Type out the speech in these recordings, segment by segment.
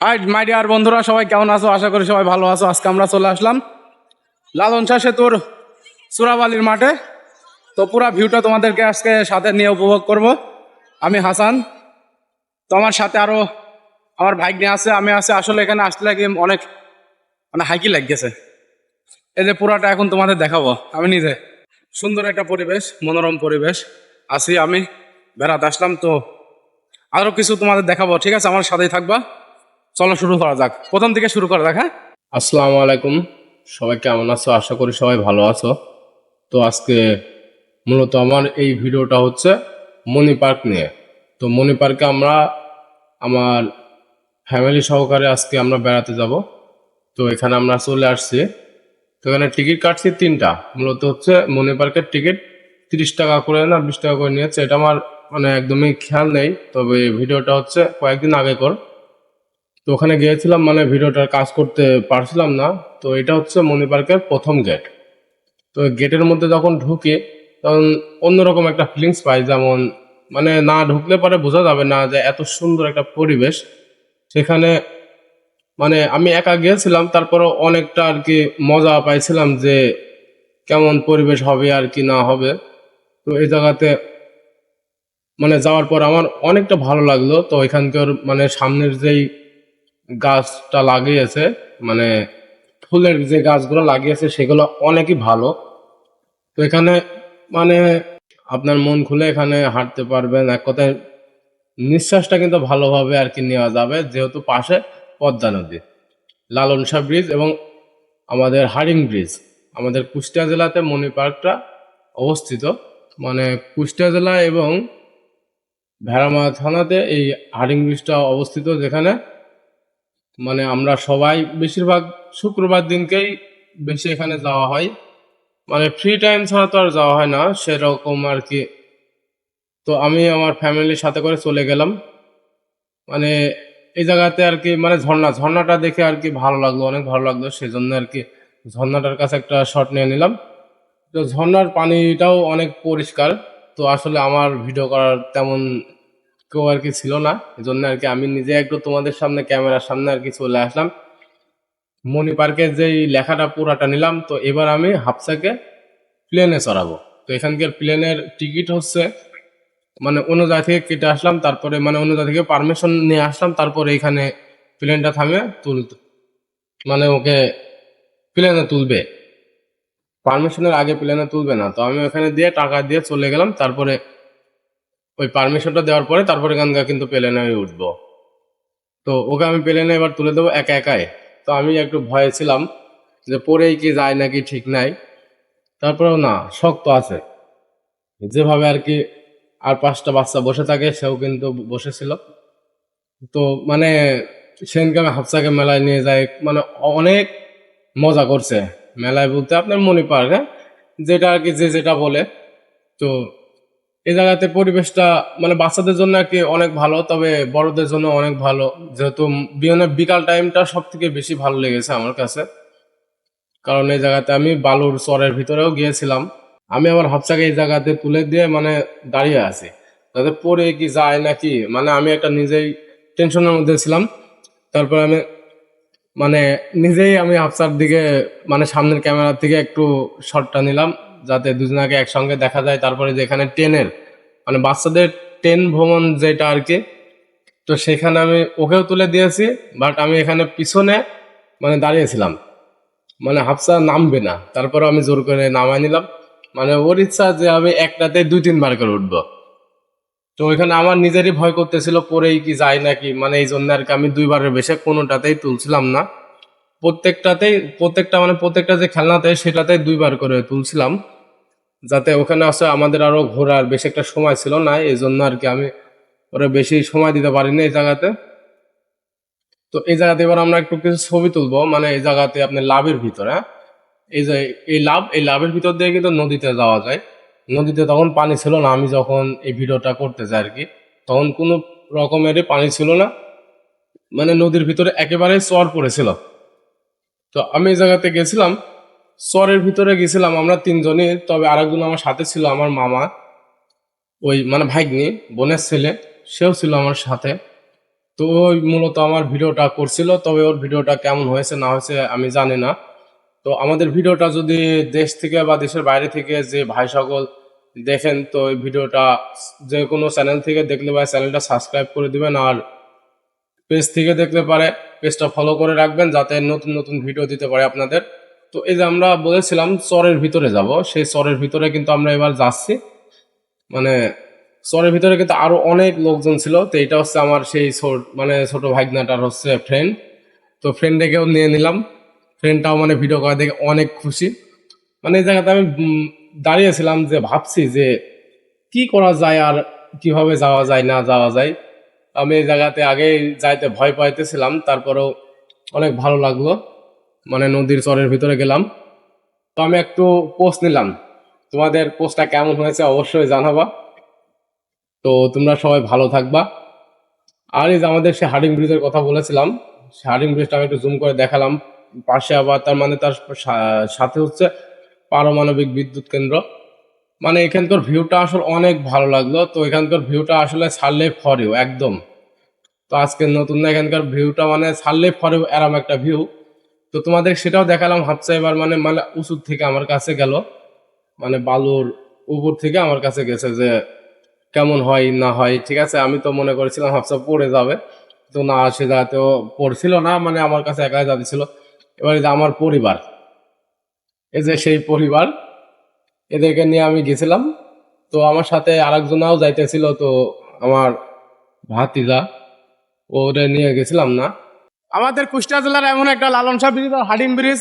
Hi my dear বন্ধুরা, সবাই কেমন আছো? আশা করি সবাই ভালো আছো। আজকে আমরা চলে আসলাম লালন শাহ সেতুর সুরাবালির মাঠে। তো পুরা ভিউটা তোমাদেরকে আজকে সাথে নিয়ে উপভোগ করব। আমি হাসান। তো আমার সাথে আরও আমার নিয়ে আছে, আমি আছে। আসলে এখানে আসতে লাগে অনেক মানে হাইকি লাগতেছে। এই যে পুরাটা এখন তোমাদের দেখাবো। আমি নিজে সুন্দর একটা পরিবেশ, মনোরম পরিবেশ আছি আমি। বেড়াতে আসলাম, তো আরও কিছু তোমাদের দেখাবো। ঠিক আছে, আমার সাথেই থাকবা। চলো শুরু করা যাক। প্রথম থেকে শুরু করা যাক হ্যাঁ? আসসালামু আলাইকুম। সবাই কেমন আছো? আশা করি সবাই ভালো আছো। তো আজকে মূলত আমার এই ভিডিওটা হচ্ছে মনি পার্ক নিয়ে। তো মনি পার্কে আমরা আমার ফ্যামিলি সহকারে আজকে আমরা বেড়াতে যাব। তো এখানে আমরা চলে আসছি। তো এখানে টিকিট কাটছি তিনটা। মূলত হচ্ছে মনি পার্কের টিকিট তিরিশ টাকা করে না বিশ টাকা করে নিয়েছে। এটা আমার মানে একদমই খেয়াল নেই। তবে ভিডিওটা হচ্ছে কয়েকদিন আগে কর তো ওখানে গিয়েছিলাম মানে ভিডিওটার কাজ করতে পারছিলাম না। তো এটা হচ্ছে মনি পার্কের প্রথম গেট তো গেটের মধ্যে যখন ঢুকি, তখন অন্যরকম একটা ফিলিংস পাই যেমন মানে না ঢুকলে পরে বোঝা যাবে না যে এত সুন্দর একটা পরিবেশ। সেখানে মানে আমি একা গিয়েছিলাম তারপরে অনেকটা আর কি মজা পাইছিলাম যে কেমন পরিবেশ হবে আর কি না হবে। তো এই জায়গাতে মানে যাওয়ার পর আমার অনেকটা ভালো লাগল। তো এখানকার মানে সামনের যেই গাছটা লাগিয়েছে মানে ফুলের যে গাছগুলো লাগিয়েছে সেগুলো অনেকই ভালো। তো এখানে মানে আপনার মন খুলে এখানে হাঁটতে পারবেন। এক কথায় নিঃশ্বাসটা কিন্তু ভালোভাবে আর কি নেওয়া যাবে, যেহেতু পাশে পদ্মা নদী। লালন শাহ ব্রিজ এবং আমাদের হারিং ব্রিজ। আমাদের কুষ্টিয়া জেলাতে মণি পার্কটা অবস্থিত। মানে কুষ্টিয়া জেলা এবং ভেড়ামা থানাতে এই হারিং ব্রিজটা অবস্থিত, যেখানে মানে আমরা সবাই বেশিরভাগ শুক্রবার দিনকেই বেশি এখানে যাওয়া হয়। মানে ফ্রি টাইম ছাড়া তো আর যাওয়া হয় না, সেরকম আর কি। তো আমি আমার ফ্যামিলির সাথে করে চলে গেলাম। মানে এই জায়গাতে আর কি মানে ঝর্ণা, ঝর্ণাটা দেখে আর কি ভালো লাগল, অনেক ভালো লাগল। সেজন্য আর কি ঝর্ণাটার কাছে একটা শট নিয়ে নিলাম। তো ঝর্ণার পানিটাও অনেক পরিষ্কার। তো আসলে আমার ভিডিও করার তেমন কেউ আর কি ছিল না এই জন্য আর কি আমি নিজে একটু তোমাদের সামনে, ক্যামেরার সামনে আর কি চলে আসলাম। মণি পার্কের যেই লেখাটা পুরাটা নিলাম, তো এবার আমি হাফসাকে প্লেনে চড়াবো। তো এখানকার প্লেনের টিকিট হচ্ছে মানে অন্য জায়গা থেকে কেটে আসলাম, তারপরে মানে অন্য জায়গা থেকে পারমিশন নিয়ে আসলাম, তারপরে এখানে প্লেনটা থামে তুল মানে ওকে প্লেনে তুলবে। পারমিশনের আগে প্লেনে তুলবে না, তো আমি ওখানে দিয়ে টাকা দিয়ে চলে গেলাম, তারপরে ওই পারমিশনটা দেওয়ার পরে তারপরে এখানকার কিন্তু প্লেনে আমি উঠবো। তো ওকে আমি প্লেনে এবার তুলে দেবো একা একাই। তো আমি একটু ভয়ে ছিলাম যে পরেই কি যায় নাকি ঠিক নাই। তারপরেও না, শক্ত আছে। যেভাবে আর কি আর পাঁচটা বাচ্চা বসে থাকে, সেও কিন্তু বসেছিল। তো মানে সেদিনকে আমি হাফসাকে মেলায় নিয়ে যাই মানে অনেক মজা করছে। মেলায় বলতে আপনার মনি পার্ক হ্যাঁ? যেটা আর কি যে যেটা বলে। তো এই জায়গাতে পরিবেশটা মানে বাচ্চাদের জন্য আর কি অনেক ভালো, তবে বড়দের জন্য অনেক ভালো। যেহেতু বিয়নের বিকাল টাইমটা সব থেকে বেশি ভালো লেগেছে আমার কাছে। কারণ এই জায়গাতে আমি বালুর চরের ভিতরেও গিয়েছিলাম। আমি আমার হাফসাকে এই জায়গাতে তুলে দিয়ে মানে দাঁড়িয়ে আছি। যাতে পরে কি যায় নাকি? মানে আমি একটা নিজেই টেনশনের মধ্যে ছিলাম। তারপর আমি মানে নিজেই আমি হাফসার দিকে মানে সামনের ক্যামেরার থেকে একটু শটটা নিলাম। যাতে দুজনাকে একসঙ্গে দেখা যায়। তারপরে যে এখানে ট্রেনের মানে বাচ্চাদের ট্রেন ভ্রমণ যেটা আর কি, তো সেখানে আমি ওকেও তুলে দিয়েছি বাট আমি এখানে পিছনে মানে দাঁড়িয়েছিলাম। মানে হাফসা নামবে না। তারপরে আমি জোর করে নামাই নিলাম। মানে ওর ইচ্ছা যে আমি একটাতে দুই, তিনবার করে উঠবো। তো ওইখানে আমার নিজেরই ভয় করতেছিল পরেই কি, যায় নাকি মানে এই জন্য আর কি আমি দুইবারের বেশি কোনোটাতেই তুলছিলাম না। প্রত্যেকটাতেই, প্রত্যেকটা মানে প্রত্যেকটা যে খেলনাতে সেটাতেই দুইবার করে তুলছিলাম। যাতে ওখানে আসে আমাদের আরও ঘোরার বেশি একটা সময় ছিল না এই জন্য আর কি আমি ওরা বেশি সময় দিতে পারিনি এই জায়গাতে। তো এই জায়গাতে এবার আমরা একটু কিছু ছবি তুলবো মানে এই জায়গাতে আপনার লাভের ভিতরে হ্যাঁ? এই যে এই লাভ, এই লাভের ভিতর দিয়ে কিন্তু নদীতে যাওয়া যায়। নদীতে তখন পানি ছিল না, আমি যখন এই ভিডিওটা করতে যাই আর কি, তখন কোনো রকমেরই পানি ছিল না। মানে নদীর ভিতরে একেবারে চর পড়েছিল। তো আমি এই জায়গাতে গেছিলাম চরের ভিতরে গেছিলাম আমরা তিনজনই, তবে আরেকজন আমার সাথে ছিল আমার মামা, ওই মানে ভাগ্নি, বোনের ছেলে, সেও ছিল আমার সাথে। তো ওই মূলত আমার ভিডিওটা করছিল, তবে ওর ভিডিওটা কেমন হয়েছে, না হয়েছে আমি জানি না। তো আমাদের ভিডিওটা যদি দেশ থেকে বা দেশের বাইরে থেকে যে ভাই সকল দেখেন, তো এই ভিডিওটা যে কোনো চ্যানেল থেকে দেখলে ভাই চ্যানেলটা সাবস্ক্রাইব করে দিবেন, আর পেজ থেকে দেখতে পারে পেজটা ফলো করে রাখবেন, যাতে নতুন নতুন ভিডিও দিতে পারে আপনাদের। তো এই যে আমরা বলেছিলাম চরের ভিতরে যাব, সেই চরের ভিতরে কিন্তু আমরা এবার যাচ্ছি। মানে চরের ভিতরে কিন্তু আরও অনেক লোকজন ছিল, তো এটা হচ্ছে আমার সেই মানে ছোট ভাগনাটার হচ্ছে ফ্রেন্ড তো ফ্রেন্ডেকেও নিয়ে নিলাম। ফ্রেন্ডটাও মানে ভিডিও করা দেখে অনেক খুশি। মানে এই জায়গাতে আমি দাঁড়িয়েছিলাম যে ভাবছি যে কি করা যায় আর কীভাবে যাওয়া যায়, না যাওয়া যায়। আমি এই জায়গাতে আগে যাইতে ভয় পাইতেছিলাম, তারপরেও অনেক ভালো লাগল। মানে নদীর চরের ভিতরে গেলাম। তো আমি একটু পোস্ট নিলাম। তোমাদের পোস্টটা কেমন হয়েছে অবশ্যই জানাবা। তো তোমরা সবাই ভালো থাকবা। আর এই যে আমাদের সে হার্ডিং ব্রিজের কথা বলেছিলাম সে হার্ডিং ব্রিজটা আমি একটু জুম করে দেখালাম। পাশে আবার তার মানে তার সাথে হচ্ছে পারমাণবিক বিদ্যুৎ কেন্দ্র। মানে এখানকার ভিউটা আসলে অনেক ভালো লাগল। তো এখানকার ভিউটা আসলে ছাড়লে ফর ইউ একদম। তো আজকে নতুন এখানকার ভিউটা মানে ছাড়লে ফর ইউ এরম একটা ভিউ তো তোমাদের সেটাও দেখালাম হাফসা এবার মানে মানে উঁচুর থেকে আমার কাছে গেল। মানে বালুর উপর থেকে আমার কাছে গেছে যে কেমন হয়, না হয়, ঠিক আছে? আমি তো মনে করেছিলাম হাফসা পড়ে যাবে। তো না, সে যাতেও পড়ছিল না মানে আমার কাছে একাই যাচ্ছিল এবার যে আমার পরিবার, এই যে সেই পরিবার, এদেরকে নিয়ে আমি গেছিলাম। তো আমার সাথে আরেকজনাও যাইতেছিল, তো আমার ভাতিজা, ওরে নিয়ে গেছিলাম না। আমাদের কুষ্টিয়া জেলার এমন একটা Lalon Shah bridge Hardinge bridge.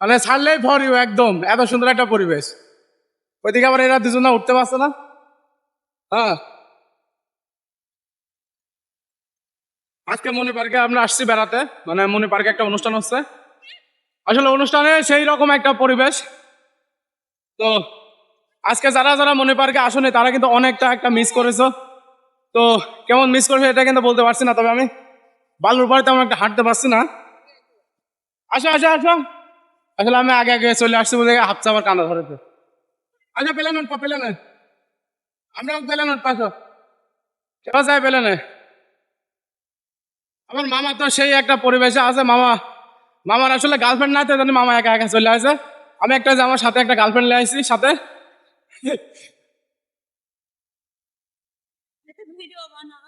মানে ছাড়লেই ফর ইউ একদম, এত সুন্দর একটা পরিবেশ। ওইদিকে আবার এরা দুজনে উঠতে পারছে না। হ্যাঁ। আজকে মনি পার্কে আমরা আসছি বেড়াতে। মানে মনি পার্কে একটা অনুষ্ঠান হচ্ছে। আসলে অনুষ্ঠানে সেই রকম একটা পরিবেশ। তো আজকে যারা যারা মনি পার্কে আসেনি, তারা কিন্তু অনেকটা একটা মিস করেছ। তো কেমন মিস করেছে এটা কিন্তু বলতে পারছি না, তবে আমি বালুর পরে তেমন একটা হাঁটতে পারছি না। আসো আসো আসো। আসলে আমি আগে আগে চলে আসছি বলে হাফসা আমার কান্না ধরেছে। আচ্ছা পেলে নেন পেলে নেন। আমরা পেলে নেন পাশো কেউ যায় পেলে নে আমার মামা তো সেই একটা পরিবেশে আছে, মামা। মামার আসলে গার্লফ্রেন্ড নাই তো, জানি মামা একা একা চলে আসে। আমি একটা যে আমার সাথে একটা গার্লফ্রেন্ড নিয়ে আসছি, সাথে। ভিডিও বানার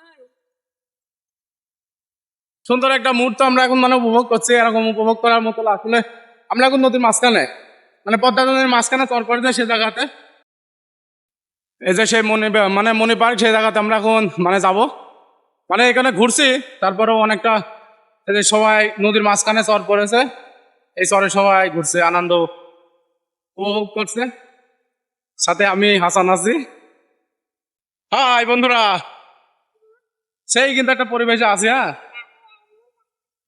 সুন্দর একটা মুহূর্ত আমরা এখন মানে উপভোগ করছি, এরকম উপভোগ করার মতো আসলে আমরা এখন নদীর মাঝখানে মানে পদ্মা নদীর মাঝখানে চর করে সে জায়গাতে, এই যে সেই মনি মানে মনি পার্ক সেই জায়গাতে আমরা এখন মানে যাব। মানে এখানে ঘুরছি, তারপরেও অনেকটা এই যে সবাই নদীর মাঝখানে চর পড়েছে, এই চরে সবাই ঘুরছে, আনন্দ উপভোগ করছে। সাথে আমি হাসান আছি। হাই বন্ধুরা, সেই কিন্তু একটা পরিবেশে আছি হ্যাঁ?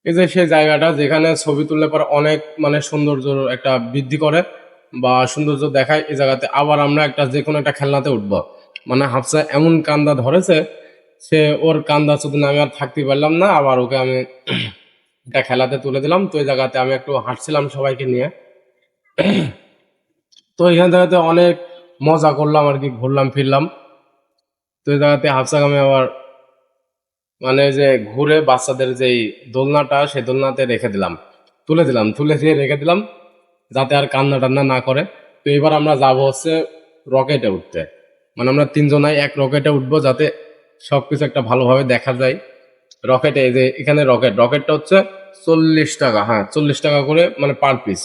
এই যে সেই জায়গাটা যেখানে ছবি তুললে পরে অনেক মানে সৌন্দর্য একটা বৃদ্ধি করে বা সৌন্দর্য দেখায়, এই জায়গাতে আবার আমরা একটা যে কোনো একটা খেলনাতে উঠব। মানে হাফসা এমন কান্দা ধরেছে সে ওর কান্দা শুধু আমি আর থাকতে পারলাম না, আবার ওকে আমি একটা খেলাতে তুলে দিলাম। তো এই জায়গাতে আমি একটু হাঁটছিলাম সবাইকে নিয়ে। তো এখান জায়গাতে অনেক মজা করলাম আর কি, ঘুরলাম, ফিরলাম। তো এই জায়গাতে হাফসাকে আমি আবার মানে যে ঘুরে বাচ্চাদের যেই দোলনাটা, সেই দোলনাতে রেখে দিলাম। তুলে দিলাম, তুলে দিয়ে রেখে দিলাম, যাতে আর কান্না টান্না না করে। তো এবার আমরা যাব হচ্ছে রকেটে উঠতে। মানে আমরা তিনজনাই এক রকেটে উঠবো যাতে সব কিছু একটা ভালোভাবে দেখা যায়। রকেটে, এই যে এখানে রকেট, রকেটটা হচ্ছে চল্লিশ টাকা হ্যাঁ চল্লিশ টাকা করে মানে পার পিস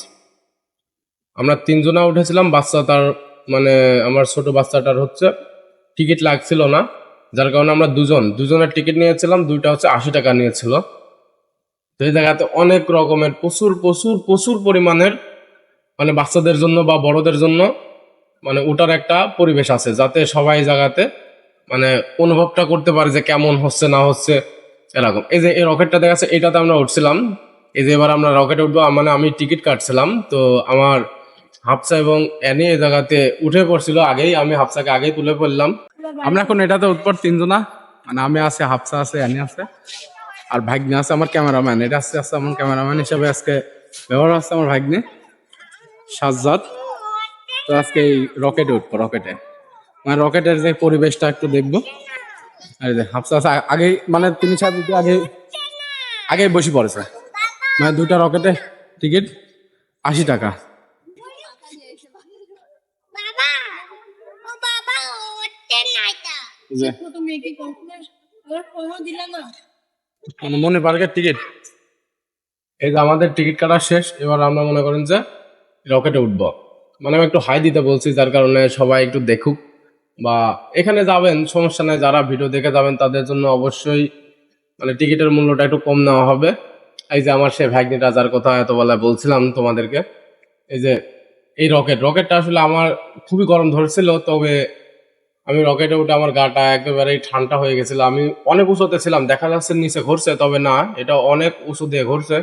আমরা তিনজনা উঠেছিলাম, বাচ্চা তার মানে আমার ছোট বাচ্চাটার হচ্ছে টিকিট লাগছিল না। যার কারণে আমরা দুজন, দুজনের টিকিট নিয়েছিলাম, দুইটা হচ্ছে আশি টাকা নিয়েছিল। তো এই জায়গাতে অনেক রকমের, প্রচুর প্রচুর প্রচুর পরিমাণের মানে বাচ্চাদের জন্য বা বড়দের জন্য মানে ওটার একটা পরিবেশ আছে, যাতে সবাই জায়গাতে মানে অনুভবটা করতে পারে যে কেমন হচ্ছে, না হচ্ছে, এরকম। এই যে এই রকেটটা দেখাচ্ছে এটাতে আমরা উঠছিলাম। এই যে এবার আমরা রকেটে উঠবো মানে আমি টিকিট কাটছিলাম। তো আমার হাফসা এবং অ্যানি এই জায়গাতে উঠে পড়ছিল আগেই, আমি হাফসাকে আগেই তুলে পড়লাম আমরা এখন এটাতে উৎপর তিনজনা। মানে আমি আছে হাফসা আছে অ্যানি আছে। আর ভাগ্নে আছে আমার ক্যামেরাম্যান। এটা আছে আছে আমার ক্যামেরাম্যান হিসাবে আজকে ব্যবহার আছে আমার ভাগ্নে সাজ্জাদ। তো আজকে এই রকেটে উঠবো রকেটে। মানে রকেটের যে পরিবেশটা একটু দেখব। যে হাফসা আছে, আগে মানে তিনি দুটো আগে আগে বসে পড়েছে। মানে দুটা রকেটে টিকিট আশি টাকা বাবা ও বাবা ওতে নাইটা এই যে ছোট মেয়েকে কখনো ওর কোনো দিলা না মানে মনে পার্কের টিকিট। এই যে আমাদের টিকিট কাটা শেষ এবার আমরা মনে করেন যে রকেটে উঠবো। মানে আমি একটু হাই দিতে বলছি যার কারণে সবাই একটু দেখুক। বা এখানে যাবেন সমস্যা নেই যারা ভিডিও দেখে যাবেন তাদের জন্য অবশ্যই মানে টিকিটের মূল্যটা একটু কম নেওয়া হবে। এই যে আমার সে ভাগ্নিটা যার কথা এত বেলা বলছিলাম তোমাদেরকে। এই যে এই রকেট রকেটটা আসলে আমার খুবই গরম ধরছিল তবে আমি রকেটে উঠে আমার গাটা একেবারেই ঠান্ডা হয়ে গেছিল। আমি অনেক উঁচুতে ছিলাম, দেখা যাচ্ছে নিচে ঘুরছে, তবে না, এটা অনেক উঁচু দিয়ে ঘুরছে।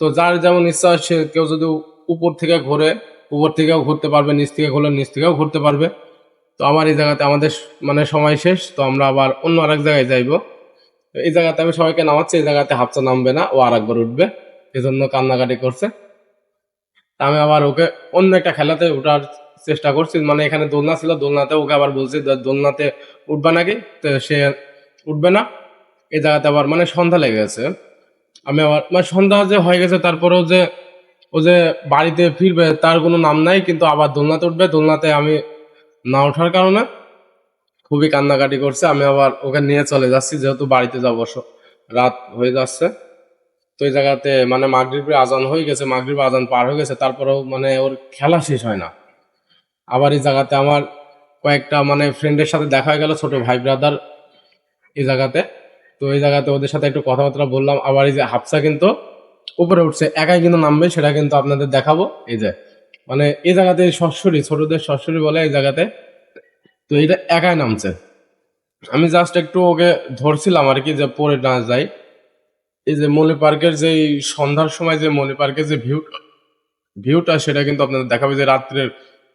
তো যার যেমন ইচ্ছা, সে কেউ যদি উপর থেকে ঘুরে, উপর থেকেও ঘুরতে পারবে, নিচ থেকে ঘুরলে নিচ থেকেও ঘুরতে পারবে। তো আমার এই জায়গাতে আমাদের মানে সময় শেষ, তো আমরা আবার অন্য আরেক জায়গায় যাইবো। এই জায়গাতে আমি সবাইকে নামাচ্ছি, এই জায়গাতে হাফসা নামবে না, ও আরেকবার উঠবে। এজন্য কান্নাকাটি করছে। আমি আবার ওকে অন্য একটা খেলাতে ওঠার চেষ্টা করছি। মানে এখানে দোলনা ছিল, দোলনাতে ওকে আবার বলছি দোলনাতে উঠবে নাকি? তো সে উঠবে না। এই জায়গাতে আবার মানে সন্ধ্যা লেগে গেছে। আমি আবার মানে সন্ধ্যা যে হয়ে গেছে, তারপরেও যে ও যে বাড়িতে ফিরবে, তার কোনো নাম নাই, কিন্তু আবার দোলনাতে উঠবে। দোলনাতে আমি না ওঠার কারণে খুবই কান্নাকাটি করছে। আমি আবার ওকে নিয়ে চলে যাচ্ছি, যেহেতু বাড়িতে যাব রাত হয়ে যাচ্ছে। তো এই জায়গাতে মানে মাগরীবের আজান হয়ে গেছে মাগরীব আজান পার হয়ে গেছে, তারপরেও মানে ওর খেলা শেষ হয় না। আবার এই জায়গাতে আমার কয়েকটা মানে ফ্রেন্ডের সাথে দেখা হয়ে গেল, ছোট ভাই ব্রাদার এই জায়গাতে। তো এই জায়গাতে ওদের সাথে একটু কথাবার্তা বললাম, আবার এই যে হাফসা কিন্তু উপরে উঠছে, একাই কিন্তু নামবে, সেটা কিন্তু আপনাদের দেখাবো। এই যে মানে এই জায়গাতে সরাসরি ছোটদের সরাসরি বলে এই জায়গাতে, তো এটা একাই নামছে। আমি জাস্ট একটু ওকে ধরছিলাম আর কি যে পরে না যাই। এই যে মলি পার্কের যে সন্ধ্যার সময় যে মলি পার্কের যে ভিউ ভিউটা সেটা কিন্তু আপনাদের দেখাবে, যে রাত্রের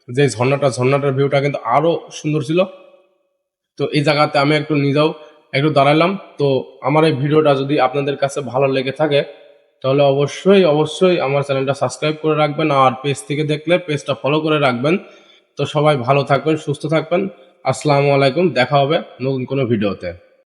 যে ঝর্ণাটা, ঝর্ণাটার ভিউটা কিন্তু আরও সুন্দর ছিল। তো এই জায়গাতে আমি একটু নিজেও একটু দাঁড়ালাম। তো আমার এই ভিডিওটা যদি আপনাদের কাছে ভালো লেগে থাকে, তাহলে অবশ্যই অবশ্যই আমার চ্যানেলটা সাবস্ক্রাইব করে রাখবেন আর পেজ থেকে দেখলে পেজটা ফলো করে রাখবেন। তো সবাই ভালো থাকবেন, সুস্থ থাকবেন। আসসালামু আলাইকুম, দেখা হবে নতুন কোনো ভিডিওতে।